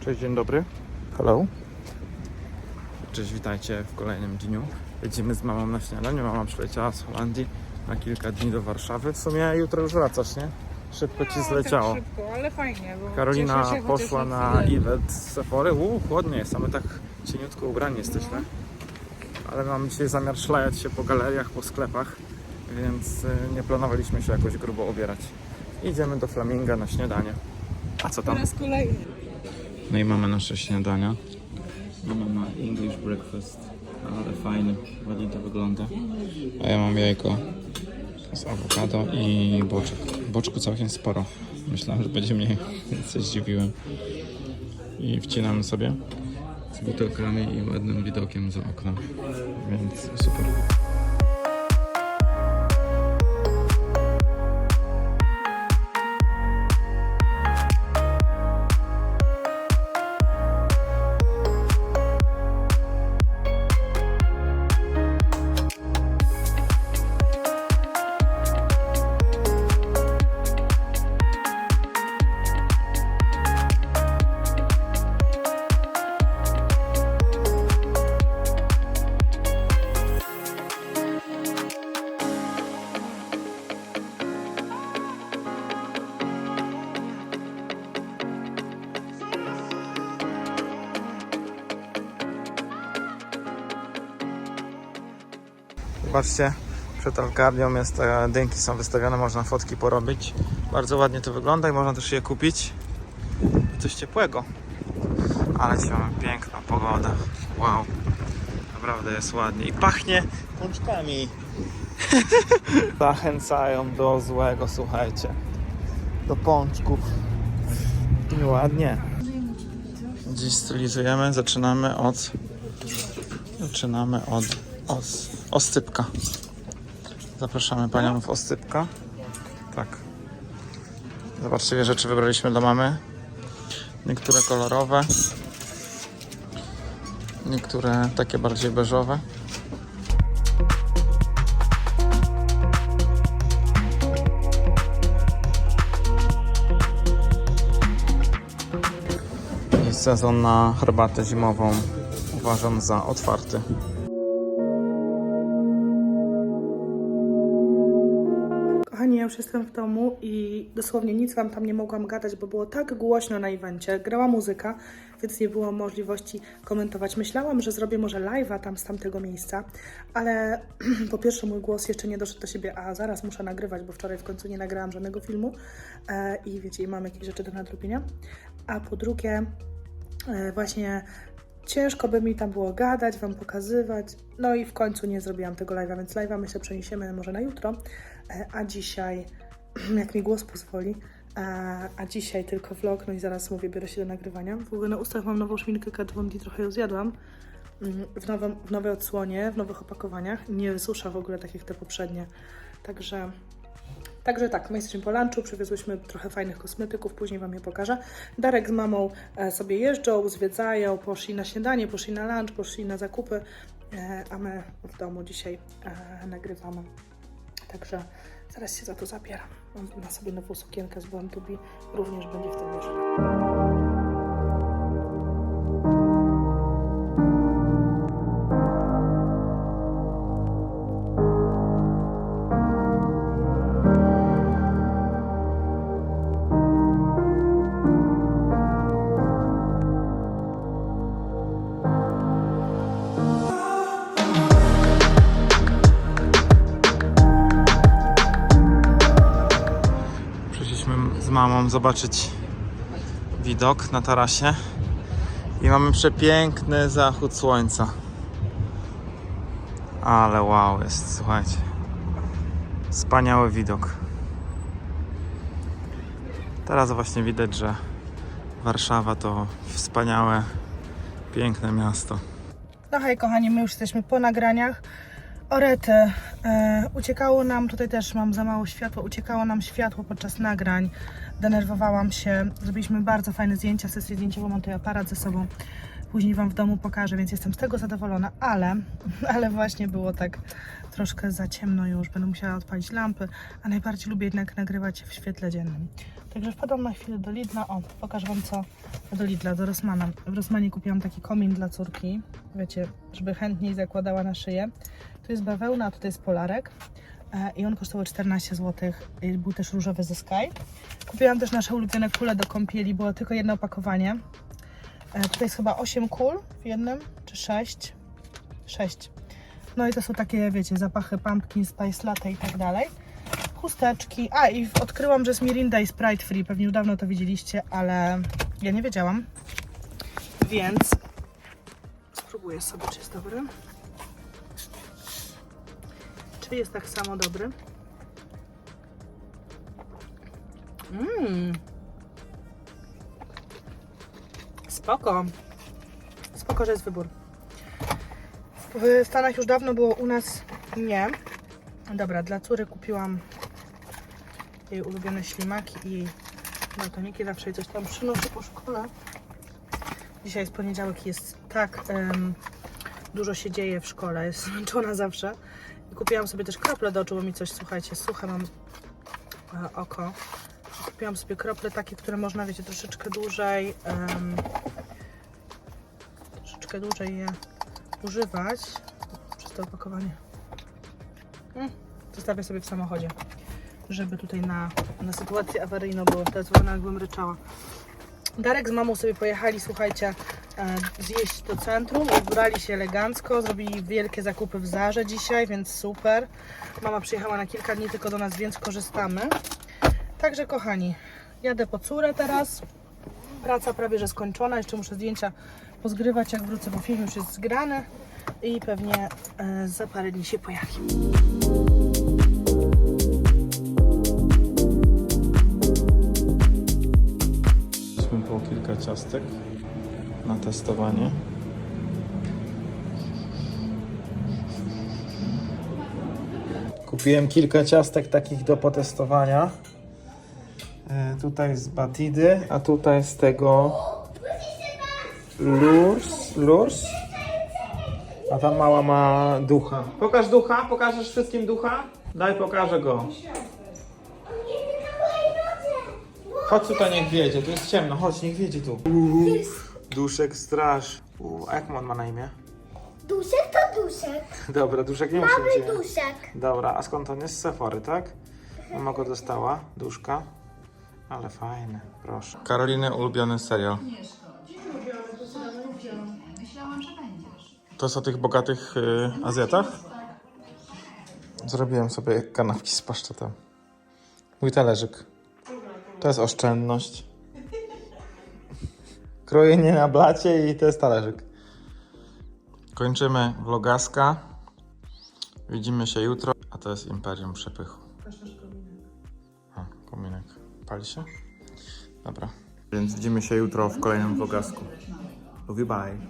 Cześć, dzień dobry. Hello. Cześć, witajcie w kolejnym dniu. Jedziemy z mamą na śniadanie. Mama przyleciała z Holandii na kilka dni do Warszawy. W sumie jutro już wracasz, nie? Szybko ci zleciało. Tak szybko, ale fajnie. Bo Karolina się, poszła na event z Sephory. Uuu, chłodnie jest, a my tak cieniutko ubrani jesteśmy. Ale mamy dzisiaj zamiar szlajać się po galeriach, po sklepach, więc y, nie planowaliśmy się jakoś grubo ubierać. Idziemy do Flaminga na śniadanie. A co Po tam? raz kolejny. No i mamy nasze śniadania. Mama ma English breakfast, ale fajny, ładnie to wygląda. A ja mam jajko z awokado i boczek. Boczku całkiem sporo. Myślałem, że będzie więc się zdziwiłem. I wcinamy sobie z butelkami i ładnym widokiem za okno. Więc super. Zobaczcie, przed alkardią jest, te dynki są wystawione, można fotki porobić. Bardzo ładnie to wygląda i można też je kupić. Coś ciepłego. Ale mamy piękna pogoda. Wow. Naprawdę jest ładnie. I pachnie pączkami. Zachęcają do złego, słuchajcie. Do pączków. I ładnie. Dziś stylizujemy, zaczynamy od zaczynamy od os, oscypka. Zapraszamy panią w oscypka. Tak. Zobaczcie, jakie rzeczy wybraliśmy dla mamy. Niektóre kolorowe. Niektóre takie bardziej beżowe. Sezon na herbatę zimową uważam za otwarty. Ja już jestem w domu i dosłownie nic wam tam nie mogłam gadać, bo było tak głośno na evencie. Grała muzyka, więc nie było możliwości komentować. Myślałam, że zrobię może live'a tam z tamtego miejsca, ale po pierwsze mój głos jeszcze nie doszedł do siebie, a zaraz muszę nagrywać, bo wczoraj w końcu nie nagrałam żadnego filmu e, i wiecie, i mam jakieś rzeczy do nadrobienia. A po drugie, e, właśnie ciężko by mi tam było gadać, wam pokazywać. No i w końcu nie zrobiłam tego live'a, więc live'a my się przeniesiemy może na jutro. E, A dzisiaj, jak mi głos pozwoli, a, a dzisiaj tylko vlog, no i zaraz mówię, biorę się do nagrywania. W ogóle na ustach mam nową szminkę Kat Von D, trochę ją zjadłam. Mm, W, nowym, w nowej odsłonie, w nowych opakowaniach. Nie wysusza w ogóle tak jak te poprzednie. Także Także tak, my jesteśmy po lunchu, przywiozłyśmy trochę fajnych kosmetyków, później Wam je pokażę. Darek z mamą e, sobie jeżdżą, zwiedzają, poszli na śniadanie, poszli na lunch, poszli na zakupy, e, a my w domu dzisiaj e, nagrywamy. Także zaraz się za to zabieram. Mam na sobie nową sukienkę z Błętubi, również będzie w tym wierzchu. Mamą zobaczyć widok na tarasie i mamy przepiękny zachód słońca. Ale wow jest, słuchajcie. Wspaniały widok. Teraz właśnie widać, że Warszawa to wspaniałe, piękne miasto. No hej kochani, my już jesteśmy po nagraniach. Orety, e, uciekało nam, tutaj też mam za mało światła, uciekało nam światło podczas nagrań. Denerwowałam się, zrobiliśmy bardzo fajne zdjęcia, sesję zdjęciową, mam tutaj aparat ze sobą. Później Wam w domu pokażę, więc jestem z tego zadowolona, ale, ale właśnie było tak troszkę za ciemno już. Będę musiała odpalić lampy, a najbardziej lubię jednak nagrywać w świetle dziennym. Także wpadłam na chwilę do Lidla. O, pokażę Wam co do Lidla, do Rossmana. W Rossmanie kupiłam taki komin dla córki, wiecie, żeby chętniej zakładała na szyję. Tu jest bawełna, a tutaj jest polarek. E, I on kosztował 14 zł. Był też różowy ze Sky. Kupiłam też nasze ulubione kule do kąpieli. Było tylko jedno opakowanie. E, Tutaj jest chyba 8 kul w jednym, czy 6? 6. No i to są takie, wiecie, zapachy pumpkin, spice latte i tak dalej. Chusteczki. A i odkryłam, że jest Mirinda i Sprite Free. Pewnie już dawno to widzieliście, ale ja nie wiedziałam. Więc spróbuję sobie, czy jest dobry. Czy jest tak samo dobry? Mmm. Spoko. Spoko, że jest wybór. W Stanach już dawno było, u nas nie. Dobra, dla córy kupiłam jej ulubione ślimaki i jej batoniki. Zawsze jej coś tam przynoszę po szkole. Dzisiaj jest poniedziałek jest tak em, dużo się dzieje w szkole. Jest zmęczona zawsze. I kupiłam sobie też krople do oczu, bo mi coś, słuchajcie, suche mam e, oko. Kupiłam sobie krople takie, które można, wiecie, troszeczkę dłużej em, troszeczkę dłużej je używać przez to opakowanie. Mm, Zostawię sobie w samochodzie, żeby tutaj na, na sytuację awaryjną było. Teraz wygląda jakbym ryczała. Darek z mamą sobie pojechali, słuchajcie, e, zjeść do centrum, ubrali się elegancko, zrobili wielkie zakupy w Zarze dzisiaj, więc super. Mama przyjechała na kilka dni tylko do nas, więc korzystamy. Także kochani, jadę po córę teraz. Praca prawie że skończona, jeszcze muszę zdjęcia pozgrywać jak wrócę, bo film już jest zgrany i pewnie e, za parę dni się pojawi. Weźmy po kilka ciastek na testowanie. Kupiłem kilka ciastek takich do potestowania. Tutaj z Batidy, a tutaj z tego Lurs, Lurs. A ta mała ma ducha. Pokaż ducha, pokażesz wszystkim ducha? Daj, pokażę go. Chodź tutaj, niech wiedzie, tu jest ciemno, chodź, niech wiedzie tu. Duszek straż. Uuu, a jak on ma na imię? Duszek to duszek. Dobra, duszek nie musi Mały imię. duszek. Dobra, a skąd on jest? Z Sephory, tak? Mama go dostała, duszka. Ale fajny, proszę. Karoliny ulubiony serial. Myślałam, że będziesz. To jest o tych bogatych y, Azjatach? Zrobiłem sobie kanapki z paszczetem. Mój talerzyk. To jest oszczędność. Krojenie na blacie i to jest talerzyk. Kończymy vlogaska. Widzimy się jutro, a to jest Imperium Przepychu. O, kominek. Pali się? Dobra. Więc widzimy się jutro w kolejnym vlogasku. Love bye.